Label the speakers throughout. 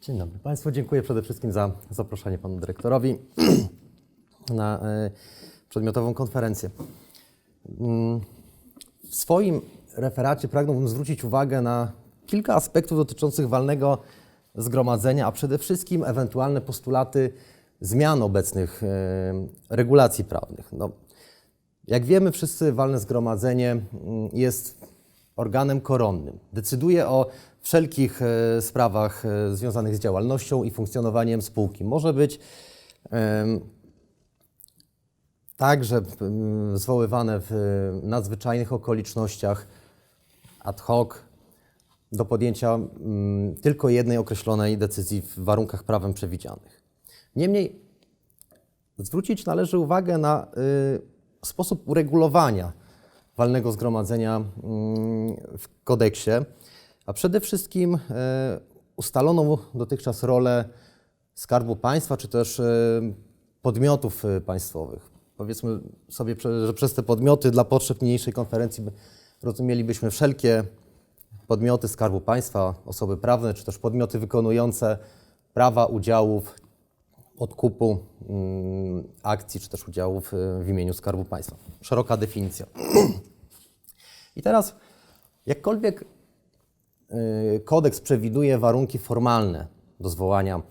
Speaker 1: Dzień dobry Państwu. Dziękuję przede wszystkim za zaproszenie Panu Dyrektorowi na e, przedmiotową konferencję. Mm, W swoim referacie pragnąłbym zwrócić uwagę na kilka aspektów dotyczących walnego zgromadzenia, a przede wszystkim ewentualne postulaty zmian obecnych e, regulacji prawnych. No, jak wiemy wszyscy, walne zgromadzenie mm, jest organem koronnym. Decyduje o wszelkich e, sprawach e, związanych z działalnością i funkcjonowaniem spółki. Może być także mm, zwoływane w e, nadzwyczajnych okolicznościach ad hoc do podjęcia mm, tylko jednej określonej decyzji w warunkach prawem przewidzianych. Niemniej zwrócić należy uwagę na sposób uregulowania walnego zgromadzenia mm, w kodeksie, a przede wszystkim y, ustaloną dotychczas rolę Skarbu Państwa czy też y, podmiotów y, państwowych. Powiedzmy sobie, że przez te podmioty dla potrzeb niniejszej konferencji by- rozumielibyśmy wszelkie podmioty Skarbu Państwa, osoby prawne czy też podmioty wykonujące prawa udziałów odkupu mm, akcji czy też udziałów w imieniu Skarbu Państwa. Szeroka definicja. I teraz, jakkolwiek kodeks przewiduje warunki formalne do zwołania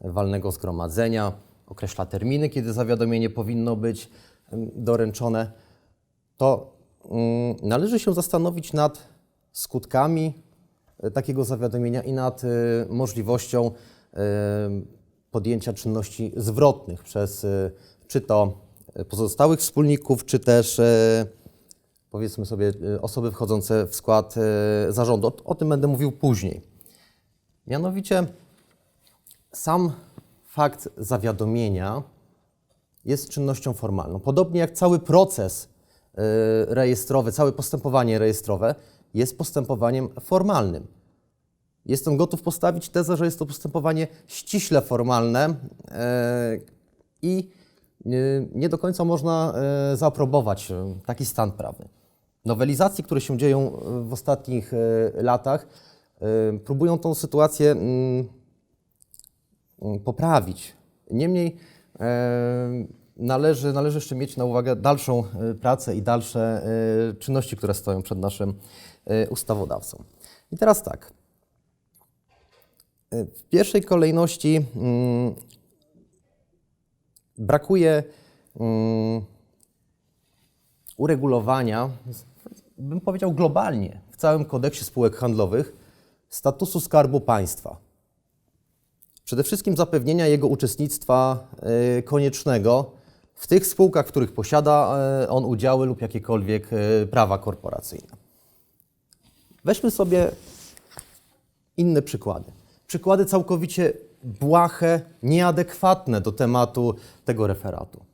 Speaker 1: walnego zgromadzenia, określa terminy, kiedy zawiadomienie powinno być doręczone, to mm, należy się zastanowić nad skutkami y, takiego zawiadomienia i nad y, możliwością y, podjęcia czynności zwrotnych przez y, czy to y, pozostałych wspólników, czy też y, powiedzmy sobie y, osoby wchodzące w skład y, zarządu. O, tym będę mówił później. Mianowicie sam fakt zawiadomienia jest czynnością formalną. Podobnie jak cały proces y, rejestrowy, całe postępowanie rejestrowe jest postępowaniem formalnym. Jestem gotów postawić tezę, że jest to postępowanie ściśle formalne e, i e, nie do końca można e, zaaprobować e, taki stan prawny. Nowelizacje, które się dzieją e, w ostatnich e, latach, e, próbują tą sytuację mm, mm, poprawić. Niemniej należy, należy jeszcze mieć na uwadze dalszą pracę i dalsze czynności, które stoją przed naszym ustawodawcą. I teraz tak. W pierwszej kolejności mm, brakuje uregulowania, bym powiedział globalnie, w całym kodeksie spółek handlowych statusu skarbu państwa. Przede wszystkim zapewnienia jego uczestnictwa e, koniecznego w tych spółkach, w których posiada e, on udziały lub jakiekolwiek e, prawa korporacyjne. Weźmy sobie inne przykłady. Przykłady całkowicie błahe, nieadekwatne do tematu tego referatu.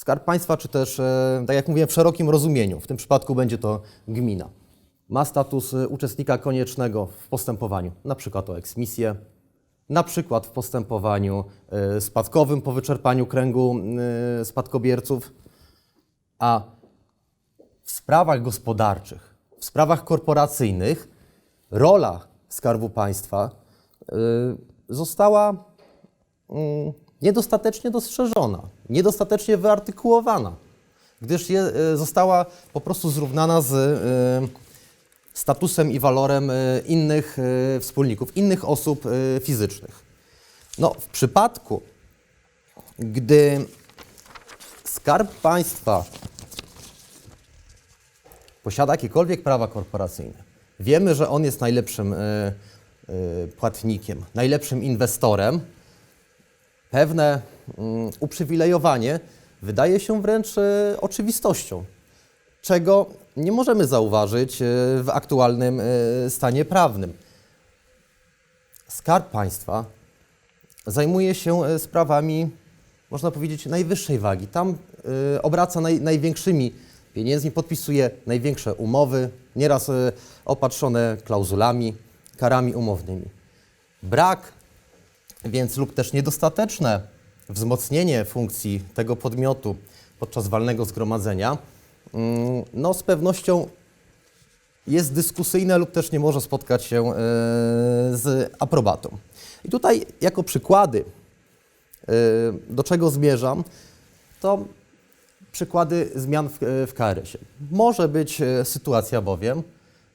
Speaker 1: Skarb Państwa, czy też, e, tak jak mówiłem, w szerokim rozumieniu, w tym przypadku będzie to gmina, ma status e, uczestnika koniecznego w postępowaniu, na przykład o eksmisję, na przykład w postępowaniu e, spadkowym po wyczerpaniu kręgu spadkobierców, a w sprawach gospodarczych, w sprawach korporacyjnych rola Skarbu Państwa została mm, niedostatecznie dostrzeżona, niedostatecznie wyartykułowana, gdyż je, y, została po prostu zrównana z y, statusem i walorem y, innych wspólników, innych osób fizycznych. No, w przypadku, gdy Skarb Państwa posiada jakiekolwiek prawa korporacyjne, wiemy, że on jest najlepszym płatnikiem, najlepszym inwestorem, pewne mm, uprzywilejowanie wydaje się wręcz y, oczywistością, czego nie możemy zauważyć y, w aktualnym y, stanie prawnym. Skarb Państwa zajmuje się e, sprawami, można powiedzieć, najwyższej wagi. Tam obraca naj, największymi pieniędzmi, podpisuje największe umowy, nieraz opatrzone klauzulami, karami umownymi. Brak więc lub też niedostateczne wzmocnienie funkcji tego podmiotu podczas walnego zgromadzenia, mm, no z pewnością jest dyskusyjne lub też nie może spotkać się e, z aprobatą. I tutaj jako przykłady, e, do czego zmierzam, to przykłady zmian w, w KRS-ie. Może być e, sytuacja bowiem,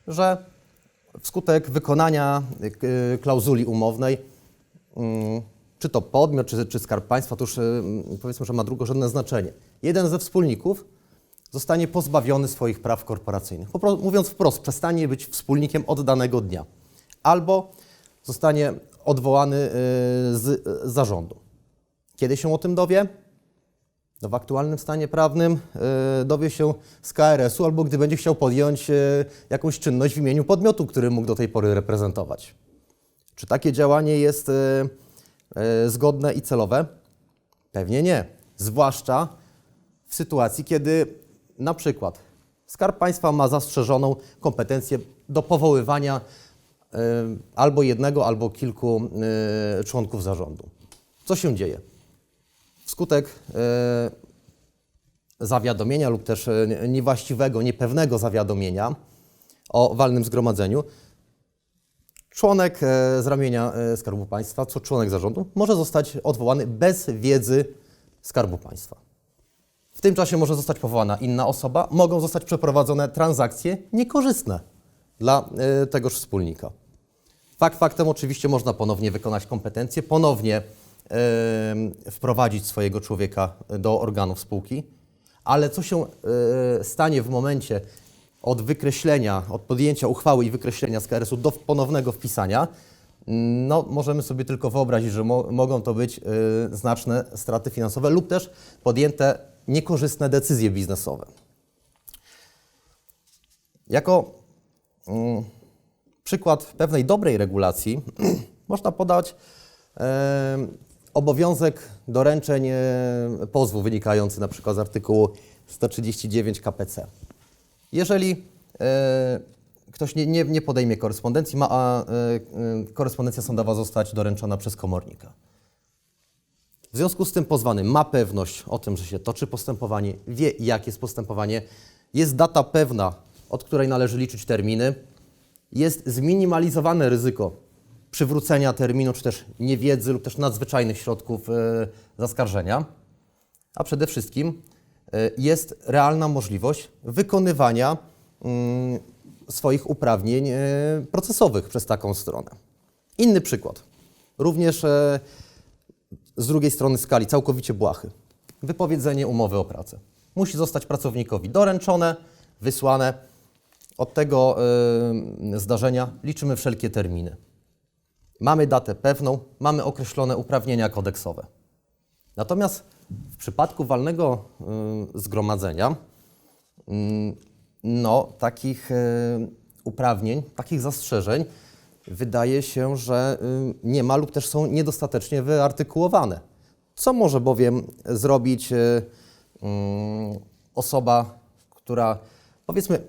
Speaker 1: że wskutek wykonania klauzuli umownej, czy to podmiot, czy, czy skarb państwa, to już e, powiedzmy, że ma drugorzędne znaczenie. Jeden ze wspólników zostanie pozbawiony swoich praw korporacyjnych. Mówiąc wprost, przestanie być wspólnikiem od danego dnia. Albo zostanie odwołany y, z y, zarządu. Kiedy się o tym dowie? No w aktualnym stanie prawnym y, dowie się z KRS-u, albo gdy będzie chciał podjąć y, jakąś czynność w imieniu podmiotu, który mógł do tej pory reprezentować. Czy takie działanie jest y, y, zgodne i celowe? Pewnie nie. Zwłaszcza w sytuacji, kiedy na przykład Skarb Państwa ma zastrzeżoną kompetencję do powoływania y, albo jednego, albo kilku członków zarządu. Co się dzieje? Wskutek zawiadomienia lub też niewłaściwego, niepewnego zawiadomienia o walnym zgromadzeniu, członek e, z ramienia e, Skarbu Państwa, co członek zarządu, może zostać odwołany bez wiedzy Skarbu Państwa. W tym czasie może zostać powołana inna osoba, mogą zostać przeprowadzone transakcje niekorzystne dla e, tegoż wspólnika. Fakt faktem oczywiście można ponownie wykonać kompetencje, ponownie wprowadzić swojego człowieka do organów spółki, ale co się stanie w momencie od wykreślenia, od podjęcia uchwały i wykreślenia z KRS-u do ponownego wpisania, no, możemy sobie tylko wyobrazić, że mo mogą to być y, znaczne straty finansowe lub też podjęte niekorzystne decyzje biznesowe. Jako mm, przykład pewnej dobrej regulacji można podać obowiązek doręczeń pozwu wynikający na przykład z artykułu 139 KPC. Jeżeli e, ktoś nie, nie, nie podejmie korespondencji, ma a, e, korespondencja sądowa zostać doręczona przez komornika. W związku z tym pozwany ma pewność o tym, że się toczy postępowanie, wie jak jest postępowanie, jest data pewna, od której należy liczyć terminy, jest zminimalizowane ryzyko przywrócenia terminu, czy też niewiedzy lub też nadzwyczajnych środków e, zaskarżenia, a przede wszystkim jest realna możliwość wykonywania mm, swoich uprawnień e, procesowych przez taką stronę. Inny przykład, również e, z drugiej strony skali, całkowicie błahy. Wypowiedzenie umowy o pracę. Musi zostać pracownikowi doręczone, wysłane. Od tego zdarzenia liczymy wszelkie terminy. Mamy datę pewną, mamy określone uprawnienia kodeksowe. Natomiast w przypadku walnego y, zgromadzenia, y, no, takich y, uprawnień, takich zastrzeżeń wydaje się, że y, nie ma lub też są niedostatecznie wyartykułowane. Co może bowiem zrobić mm, osoba, która, powiedzmy,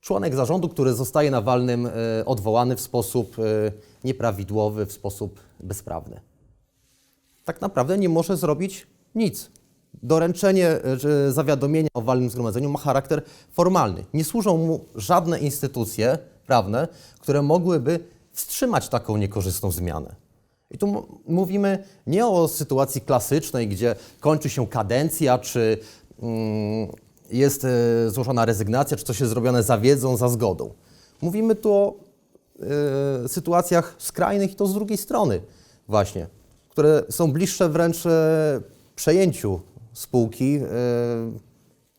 Speaker 1: członek zarządu, który zostaje na walnym odwołany w sposób nieprawidłowy, w sposób bezprawny? Tak naprawdę nie może zrobić nic. Doręczenie y, czy zawiadomienia o walnym zgromadzeniu ma charakter formalny. Nie służą mu żadne instytucje prawne, które mogłyby wstrzymać taką niekorzystną zmianę. I tu mówimy nie o sytuacji klasycznej, gdzie kończy się kadencja, czy mm, jest e, złożona rezygnacja, czy coś jest zrobione za wiedzą, za zgodą. Mówimy tu o e, sytuacjach skrajnych i to z drugiej strony właśnie, które są bliższe wręcz e, przejęciu spółki, e,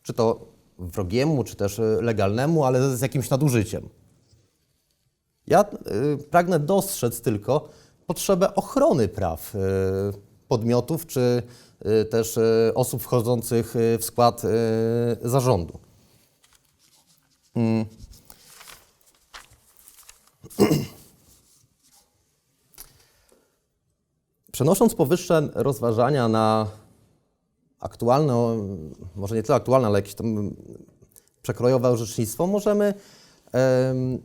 Speaker 1: czy to wrogiemu, czy też e, legalnemu, ale z jakimś nadużyciem. Ja y, pragnę dostrzec tylko potrzebę ochrony praw podmiotów czy też osób wchodzących w skład zarządu. Mm. Przenosząc powyższe rozważania na aktualne, może nie tyle aktualne, ale jakieś tam przekrojowe orzecznictwo, możemy em,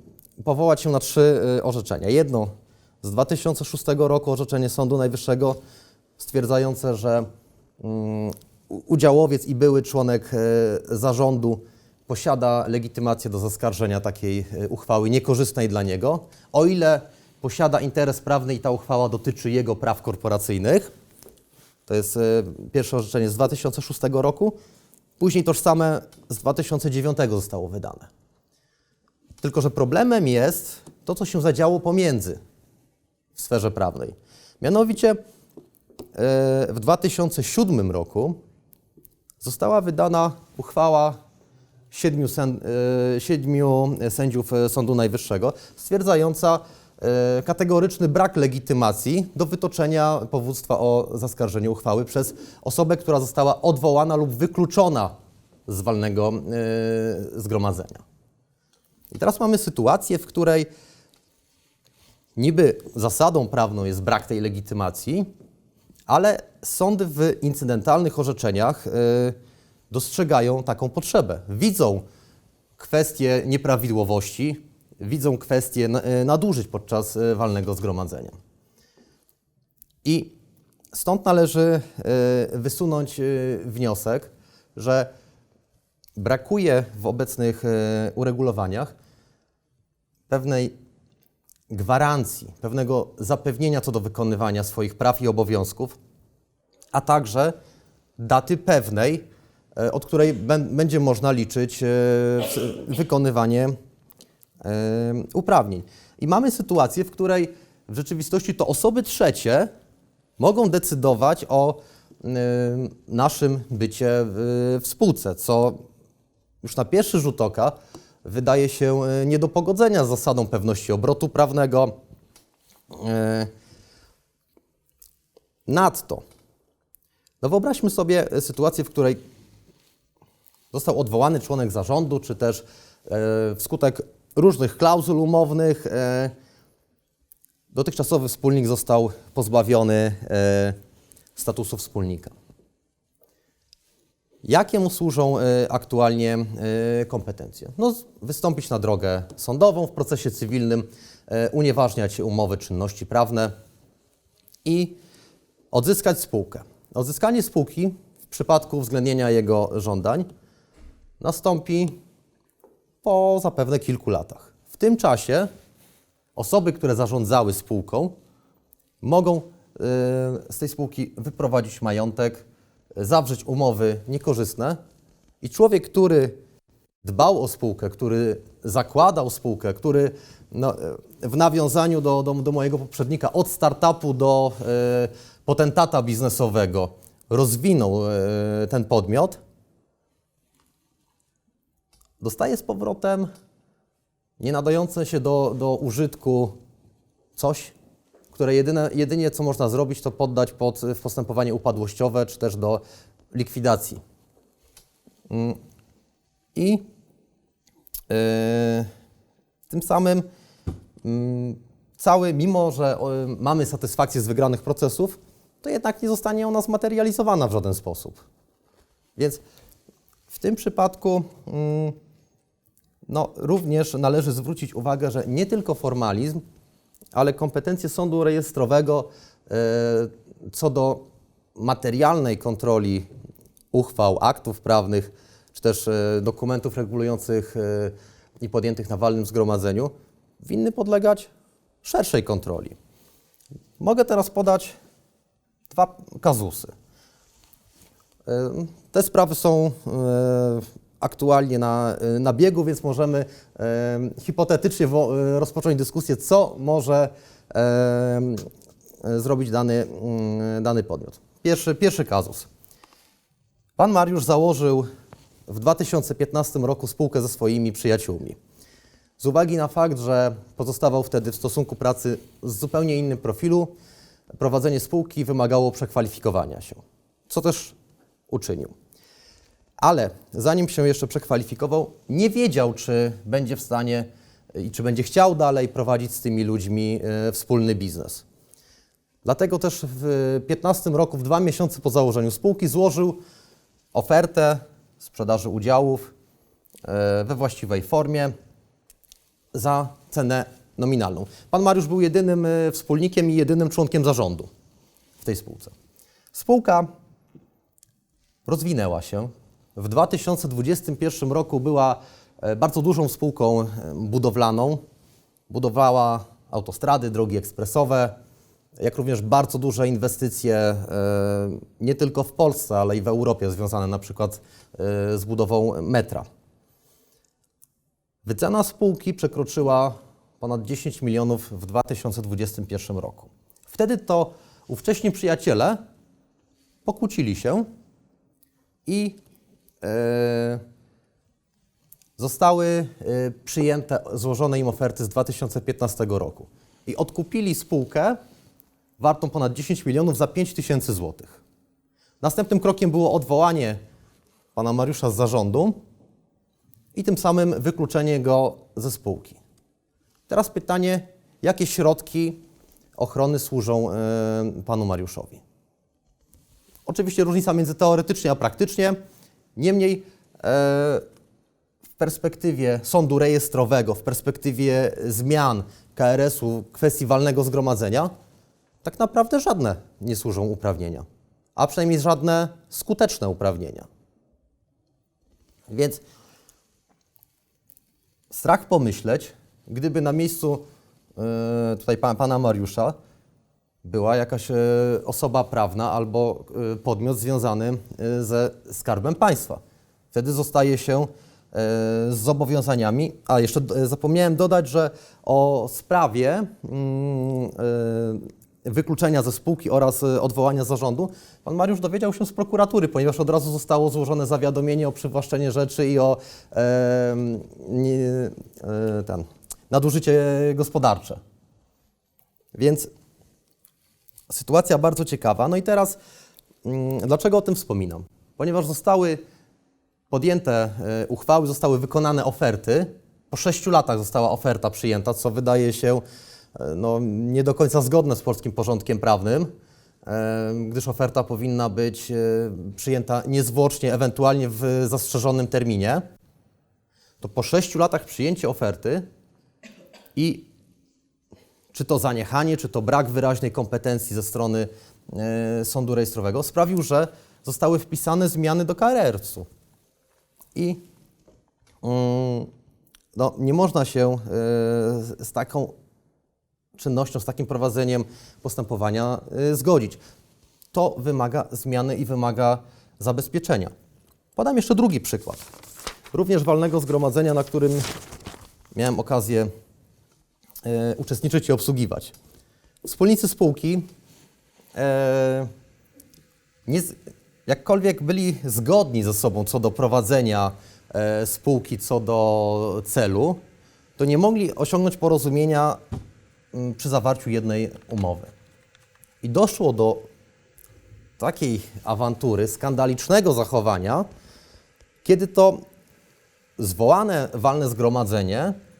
Speaker 1: powołać się na trzy y, orzeczenia. Jedno z 2006 roku orzeczenie Sądu Najwyższego stwierdzające, że mm, udziałowiec i były członek e, zarządu posiada legitymację do zaskarżenia takiej e, uchwały niekorzystnej dla niego, o ile posiada interes prawny i ta uchwała dotyczy jego praw korporacyjnych. To jest e, pierwsze orzeczenie z 2006 roku. Później tożsame z 2009 zostało wydane. Tylko, że problemem jest to, co się zadziało pomiędzy w sferze prawnej. Mianowicie e, w 2007 roku została wydana uchwała siedmiu, e, sędziów Sądu Najwyższego stwierdzająca kategoryczny brak legitymacji do wytoczenia powództwa o zaskarżenie uchwały przez osobę, która została odwołana lub wykluczona z walnego e, zgromadzenia. I teraz mamy sytuację, w której niby zasadą prawną jest brak tej legitymacji, ale sądy w incydentalnych orzeczeniach y, dostrzegają taką potrzebę. Widzą kwestie nieprawidłowości, widzą kwestie na- y, nadużyć podczas y, walnego zgromadzenia. I stąd należy y, wysunąć wniosek, że brakuje w obecnych uregulowaniach pewnej gwarancji, pewnego zapewnienia co do wykonywania swoich praw i obowiązków, a także daty pewnej, e, od której bę- będzie można liczyć e, wykonywanie e, uprawnień. I mamy sytuację, w której w rzeczywistości to osoby trzecie mogą decydować o naszym bycie w spółce, co już na pierwszy rzut oka wydaje się e, nie do pogodzenia z zasadą pewności obrotu prawnego. E, Nadto, no wyobraźmy sobie sytuację, w której został odwołany członek zarządu, czy też e, wskutek różnych klauzul umownych e, dotychczasowy wspólnik został pozbawiony e, statusu wspólnika. Jakie mu służą e, aktualnie kompetencje? No, wystąpić na drogę sądową w procesie cywilnym, unieważniać umowy czynności prawne i odzyskać spółkę. Odzyskanie spółki w przypadku uwzględnienia jego żądań nastąpi po zapewne kilku latach. W tym czasie osoby, które zarządzały spółką, mogą y, z tej spółki wyprowadzić majątek, y, zawrzeć umowy niekorzystne i człowiek, który dbał o spółkę, który zakładał spółkę, który no, y, w nawiązaniu do, do, do mojego poprzednika od startupu do y, potentata biznesowego rozwinął y, ten podmiot, dostaje z powrotem nie nadające się do, do użytku coś, które jedyne, jedynie co można zrobić, to poddać pod postępowanie upadłościowe, czy też do likwidacji. Mm. I yy, tym samym mm, cały, mimo że o, mamy satysfakcję z wygranych procesów, to jednak nie zostanie ona zmaterializowana w żaden sposób. Więc w tym przypadku mm, no, również należy zwrócić uwagę, że nie tylko formalizm, ale kompetencje sądu rejestrowego e, co do materialnej kontroli uchwał, aktów prawnych, czy też e, dokumentów regulujących e, i podjętych na walnym zgromadzeniu, winny podlegać szerszej kontroli. Mogę teraz podać dwa kazusy. Te sprawy są aktualnie na, na biegu, więc możemy hipotetycznie e, rozpocząć dyskusję, co może zrobić dany, mm, dany podmiot. Pierwszy, pierwszy kazus. Pan Mariusz założył w 2015 roku spółkę ze swoimi przyjaciółmi. Z uwagi na fakt, że pozostawał wtedy w stosunku pracy z zupełnie innym profilu, prowadzenie spółki wymagało przekwalifikowania się, co też uczynił. Ale zanim się jeszcze przekwalifikował, nie wiedział, czy będzie w stanie i czy będzie chciał dalej prowadzić z tymi ludźmi e, wspólny biznes. Dlatego też w 2015 roku, w dwa miesiące po założeniu spółki, złożył ofertę sprzedaży udziałów e, we właściwej formie za cenę nominalną. Pan Mariusz był jedynym e, wspólnikiem i jedynym członkiem zarządu w tej spółce. Spółka rozwinęła się, w 2021 roku była e, bardzo dużą spółką e, budowlaną. Budowała autostrady, drogi ekspresowe, jak również bardzo duże inwestycje e, nie tylko w Polsce, ale i w Europie związane na przykład z budową metra. Wycena spółki przekroczyła ponad 10 milionów w 2021 roku. Wtedy to ówcześni przyjaciele pokłócili się i zostały e, przyjęte złożone im oferty z 2015 roku. I odkupili spółkę wartą ponad 10 milionów za 5 tysięcy złotych. Następnym krokiem było odwołanie pana Mariusza z zarządu i tym samym wykluczenie go ze spółki. Teraz pytanie, jakie środki ochrony służą e, panu Mariuszowi? Oczywiście różnica między teoretycznie a praktycznie. Niemniej e, w perspektywie sądu rejestrowego, w perspektywie zmian KRS-u, kwestii walnego zgromadzenia, tak naprawdę żadne nie służą uprawnienia, a przynajmniej żadne skuteczne uprawnienia. Więc strach pomyśleć, gdyby na miejscu e, tutaj pa, pana Mariusza była jakaś e, osoba prawna albo e, podmiot związany e, ze skarbem państwa. Wtedy zostaje się z zobowiązaniami. A jeszcze zapomniałem dodać, że o sprawie mm, wykluczenia ze spółki oraz odwołania zarządu pan Mariusz dowiedział się z prokuratury, ponieważ od razu zostało złożone zawiadomienie o przywłaszczenie rzeczy i o e, ten, nadużycie gospodarcze. Więc sytuacja bardzo ciekawa. No i teraz, mm, dlaczego o tym wspominam? Ponieważ zostały podjęte e, uchwały, zostały wykonane oferty. Po sześciu latach została oferta przyjęta, co wydaje się e, no, nie do końca zgodne z polskim porządkiem prawnym, e, gdyż oferta powinna być przyjęta niezwłocznie, ewentualnie w zastrzeżonym terminie. To po sześciu latach przyjęcie oferty i czy to zaniechanie, czy to brak wyraźnej kompetencji ze strony e, sądu rejestrowego sprawił, że zostały wpisane zmiany do KRS-u. I mm, no, nie można się e, z- taką czynnością, z takim prowadzeniem postępowania e, zgodzić. To wymaga zmiany i wymaga zabezpieczenia. Podam jeszcze drugi przykład. Również walnego zgromadzenia, na którym miałem okazję uczestniczyć i obsługiwać. Wspólnicy spółki e, nie, jakkolwiek byli zgodni ze sobą co do prowadzenia e, spółki, co do celu, to nie mogli osiągnąć porozumienia m, przy zawarciu jednej umowy. I doszło do takiej awantury, skandalicznego zachowania, kiedy to zwołane walne zgromadzenie e,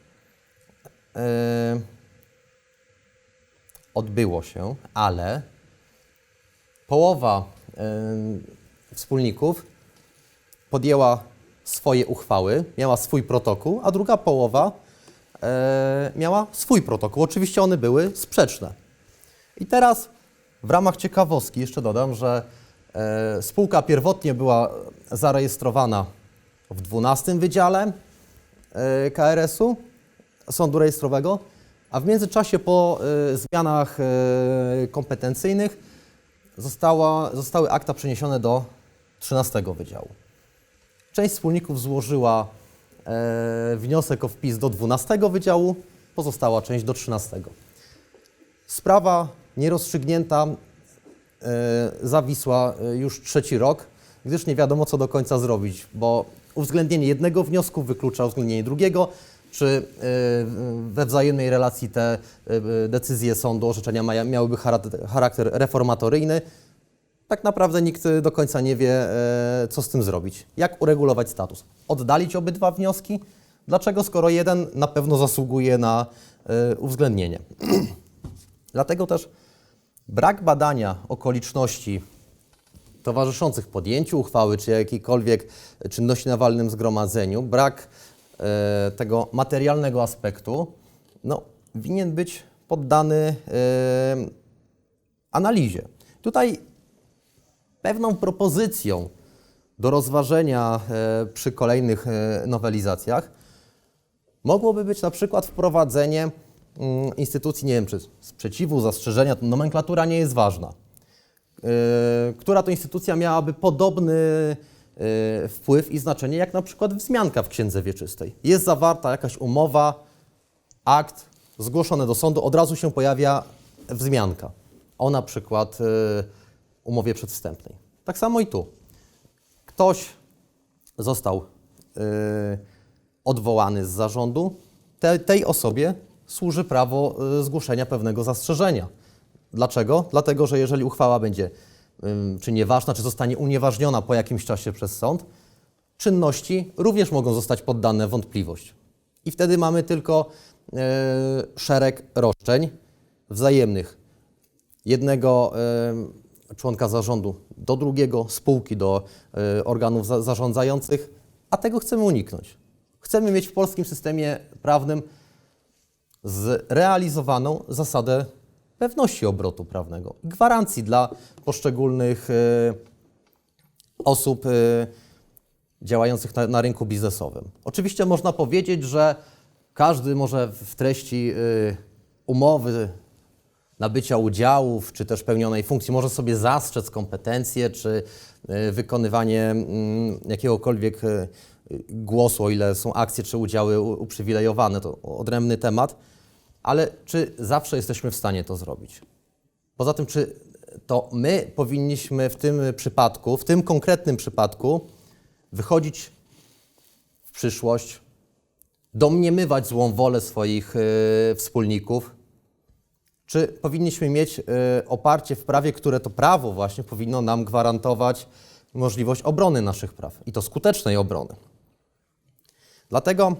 Speaker 1: odbyło się, ale połowa e, wspólników podjęła swoje uchwały, miała swój protokół, a druga połowa e, miała swój protokół. Oczywiście one były sprzeczne. I teraz w ramach ciekawostki jeszcze dodam, że spółka pierwotnie była zarejestrowana w 12 Wydziale KRS-u, Sądu Rejestrowego, a w międzyczasie po e, zmianach e, kompetencyjnych została, zostały akta przeniesione do 13 Wydziału. Część wspólników złożyła e, wniosek o wpis do 12 Wydziału, pozostała część do 13. Sprawa nierozstrzygnięta e, zawisła e, już trzeci rok, gdyż nie wiadomo, co do końca zrobić, bo uwzględnienie jednego wniosku wyklucza uwzględnienie drugiego, czy e, we wzajemnej relacji te e, decyzje sądu, orzeczenia miałyby charak- charakter reformatoryjny. Tak naprawdę nikt do końca nie wie, co z tym zrobić. Jak uregulować status? Oddalić obydwa wnioski? Dlaczego, skoro jeden na pewno zasługuje na uwzględnienie? Dlatego też brak badania okoliczności towarzyszących podjęciu uchwały czy jakiejkolwiek czynności na walnym zgromadzeniu, brak tego materialnego aspektu, no, winien być poddany e, analizie. Tutaj pewną propozycją do rozważenia e, przy kolejnych e, nowelizacjach mogłoby być na przykład wprowadzenie mm, instytucji, nie wiem, czy sprzeciwu, zastrzeżenia, nomenklatura nie jest ważna. Która to instytucja miałaby podobny wpływ i znaczenie jak na przykład wzmianka w Księdze Wieczystej. Jest zawarta jakaś umowa, akt zgłoszony do sądu, od razu się pojawia wzmianka o na przykład yy, umowie przedwstępnej. Tak samo i tu. Ktoś został yy, odwołany z zarządu, te, tej osobie służy prawo y, zgłoszenia pewnego zastrzeżenia. Dlaczego? Dlatego, że jeżeli uchwała będzie czy nieważna, czy zostanie unieważniona po jakimś czasie przez sąd, czynności również mogą zostać poddane wątpliwość. I wtedy mamy tylko y, szereg roszczeń wzajemnych. Jednego y, członka zarządu do drugiego, spółki do y, organów za, zarządzających, a tego chcemy uniknąć. Chcemy mieć w polskim systemie prawnym zrealizowaną zasadę pewności obrotu prawnego, gwarancji dla poszczególnych e, osób e, działających na, na rynku biznesowym. Oczywiście można powiedzieć, że każdy może w treści e, umowy nabycia udziałów, czy też pełnionej funkcji może sobie zastrzec kompetencje, czy wykonywanie mm, jakiegokolwiek głosu, o ile są akcje czy udziały uprzywilejowane, to odrębny temat, ale czy zawsze jesteśmy w stanie to zrobić? Poza tym, czy to my powinniśmy w tym przypadku, w tym konkretnym przypadku, wychodzić w przyszłość, domniemywać złą wolę swoich e, wspólników, czy powinniśmy mieć e, oparcie w prawie, które to prawo właśnie powinno nam gwarantować możliwość obrony naszych praw i to skutecznej obrony. Dlatego,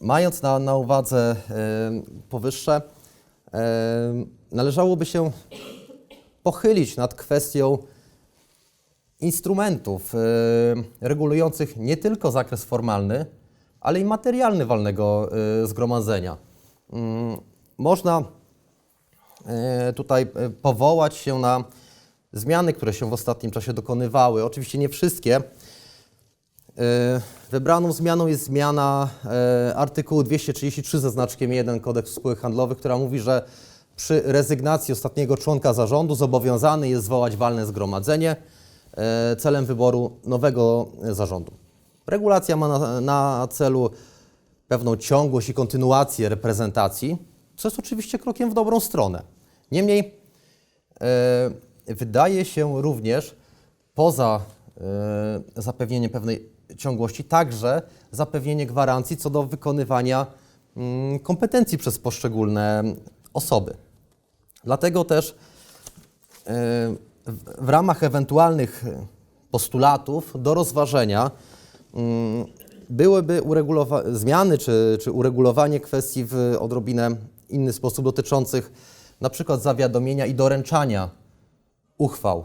Speaker 1: mając na, na uwadze e, powyższe, e, należałoby się pochylić nad kwestią instrumentów e, regulujących nie tylko zakres formalny, ale i materialny walnego zgromadzenia. Mm, Można tutaj powołać się na zmiany, które się w ostatnim czasie dokonywały. Oczywiście nie wszystkie. E, Wybraną zmianą jest zmiana e, artykułu 233 ze znaczkiem 1 Kodeksu Spółek Handlowych, która mówi, że przy rezygnacji ostatniego członka zarządu zobowiązany jest zwołać walne zgromadzenie e, celem wyboru nowego zarządu. Regulacja ma na, na celu pewną ciągłość i kontynuację reprezentacji, co jest oczywiście krokiem w dobrą stronę. Niemniej wydaje się również poza e, zapewnieniem pewnej ciągłości także zapewnienie gwarancji co do wykonywania mm, kompetencji przez poszczególne osoby. Dlatego też e, w- ramach ewentualnych postulatów do rozważenia mm, byłyby zmiany czy, czy uregulowanie kwestii w odrobinę inny sposób dotyczących na przykład zawiadomienia i doręczania uchwał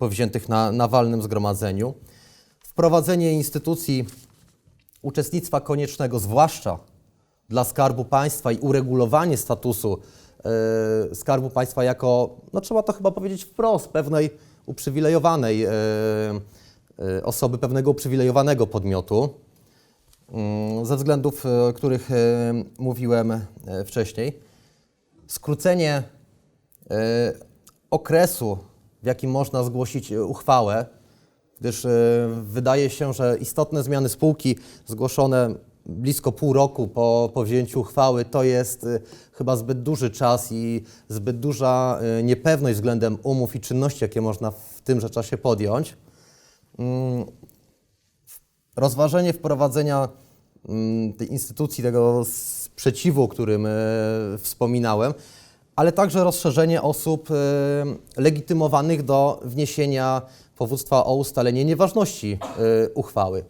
Speaker 1: powziętych na, na walnym zgromadzeniu, wprowadzenie instytucji uczestnictwa koniecznego, zwłaszcza dla Skarbu Państwa i uregulowanie statusu e, Skarbu Państwa jako, no trzeba to chyba powiedzieć wprost, pewnej uprzywilejowanej e, e, osoby, pewnego uprzywilejowanego podmiotu, mm, ze względów, o których mówiłem wcześniej. Skrócenie okresu, w jakim można zgłosić e, uchwałę, gdyż e, wydaje się, że istotne zmiany spółki zgłoszone blisko pół roku po powzięciu uchwały to jest e, chyba zbyt duży czas i zbyt duża niepewność względem umów i czynności, jakie można w tymże czasie podjąć. Mm, Rozważenie wprowadzenia mm, tej instytucji, tego sprzeciwu, o którym wspominałem, ale także rozszerzenie osób e, legitymowanych do wniesienia powództwa o ustalenie nieważności e, uchwały.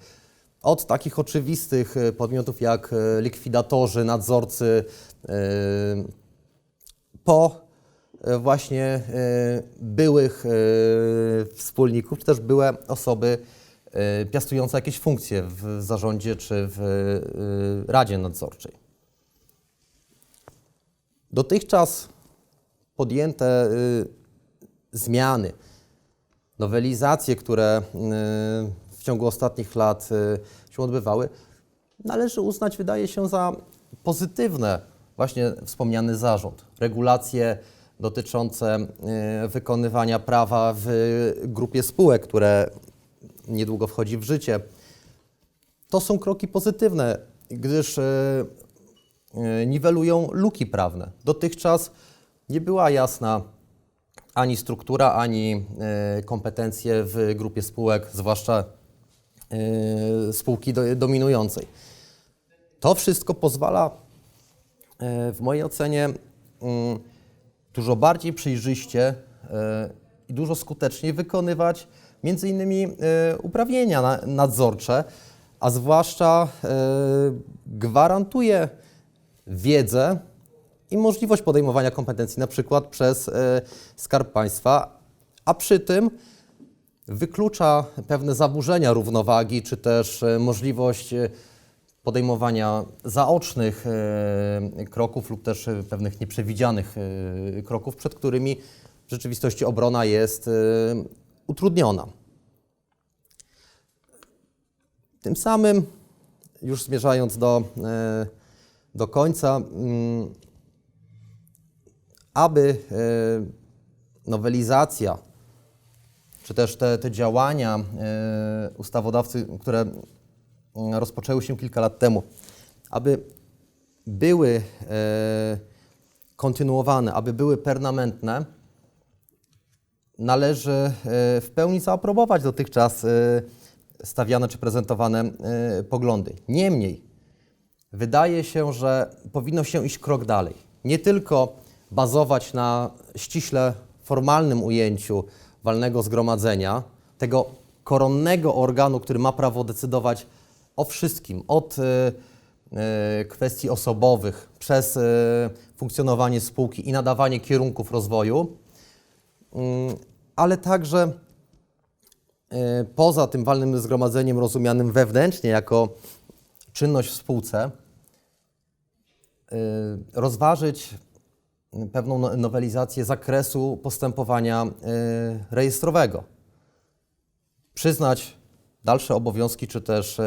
Speaker 1: Od takich oczywistych e, podmiotów jak likwidatorzy, nadzorcy, po właśnie byłych wspólników, czy też były osoby piastujące jakieś funkcje w zarządzie czy w Radzie Nadzorczej. Dotychczas podjęte y, zmiany nowelizacje, które y, w ciągu ostatnich lat y, się odbywały, należy uznać, wydaje się, za pozytywne właśnie wspomniany zarząd. Regulacje dotyczące wykonywania prawa w grupie spółek, które niedługo wchodzi w życie. To są kroki pozytywne, gdyż niwelują luki prawne. Dotychczas nie była jasna ani struktura, ani y, kompetencje w grupie spółek, zwłaszcza y, spółki do, dominującej. To wszystko pozwala, y, w mojej ocenie, mm, dużo bardziej przejrzyście i dużo skuteczniej wykonywać między innymi uprawnienia na- nadzorcze, a zwłaszcza gwarantuje wiedzę i możliwość podejmowania kompetencji na przykład przez y, Skarb Państwa, a przy tym wyklucza pewne zaburzenia równowagi, czy też e, możliwość e, podejmowania zaocznych e, kroków lub też e, pewnych nieprzewidzianych e, kroków, przed którymi w rzeczywistości obrona jest e, utrudniona. Tym samym, już zmierzając do, e, do końca, mm, aby e, nowelizacja czy też te, te działania e, ustawodawcy, które mm, rozpoczęły się kilka lat temu, aby były e, kontynuowane, aby były permanentne, należy w pełni zaaprobować dotychczas stawiane czy prezentowane poglądy. Niemniej, wydaje się, że powinno się iść krok dalej. Nie tylko bazować na ściśle formalnym ujęciu walnego zgromadzenia, tego koronnego organu, który ma prawo decydować o wszystkim, od e, e, kwestii osobowych, przez e, funkcjonowanie spółki i nadawanie kierunków rozwoju, mm, ale także poza tym walnym zgromadzeniem rozumianym wewnętrznie jako czynność w spółce, y, rozważyć pewną no- nowelizację zakresu postępowania y, rejestrowego. Przyznać dalsze obowiązki, czy też y,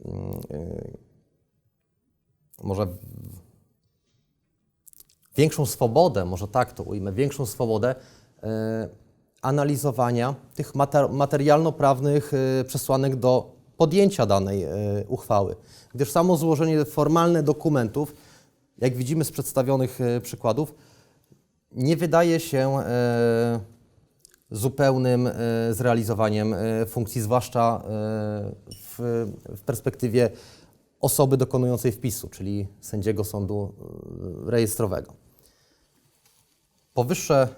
Speaker 1: y, może w- większą swobodę, może tak to ujmę, większą swobodę analizowania tych mater- materialno-prawnych przesłanek do podjęcia danej uchwały. Gdyż samo złożenie formalne dokumentów, jak widzimy z przedstawionych y, przykładów, nie wydaje się y, zupełnym y, zrealizowaniem funkcji, zwłaszcza w, perspektywie osoby dokonującej wpisu, czyli sędziego sądu rejestrowego. Powyższe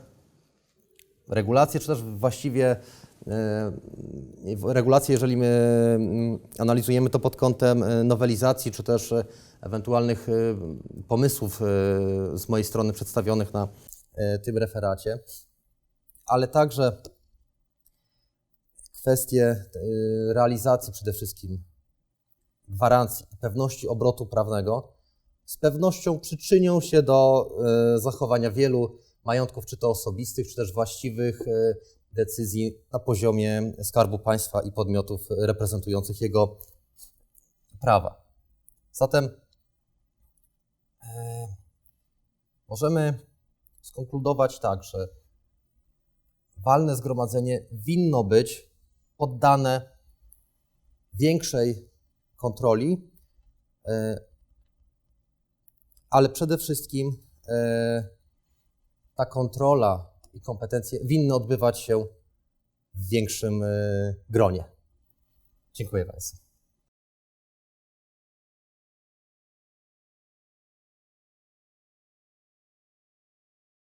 Speaker 1: regulacje, czy też właściwie e, regulacje, jeżeli my mm, analizujemy to pod kątem e, nowelizacji, czy też e, ewentualnych e, pomysłów z mojej strony przedstawionych na tym referacie, ale także kwestie realizacji przede wszystkim gwarancji i pewności obrotu prawnego z pewnością przyczynią się do zachowania wielu majątków, czy to osobistych, czy też właściwych decyzji na poziomie Skarbu Państwa i podmiotów reprezentujących jego prawa. Zatem e, możemy skonkludować tak, że walne zgromadzenie winno być poddane większej kontroli, e, ale przede wszystkim e, ta kontrola i kompetencje winny odbywać się w większym e, gronie. Dziękuję Państwu.